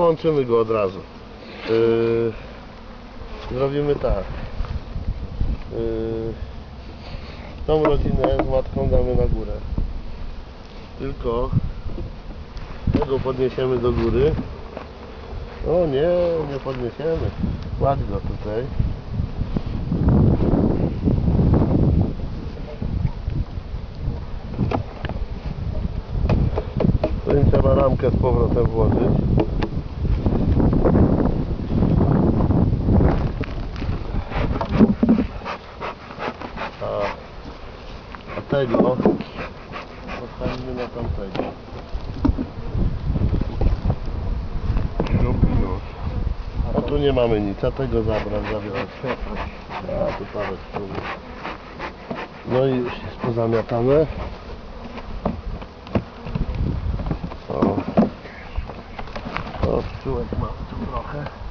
połączymy go od razu. Yy, zrobimy tak. Yy, tą rodzinę z matką damy na górę. Tylko tego podniesiemy do góry. O nie, nie podniesiemy. Kładź go tutaj. To im trzeba ramkę z powrotem włożyć. A, a tego postawimy na tamtego. A tu nie mamy nic, a tego zabrać, zabrać. A tu parę spróbuj. No i już jest pozamiatane. O. O, pszczółek ma tu trochę.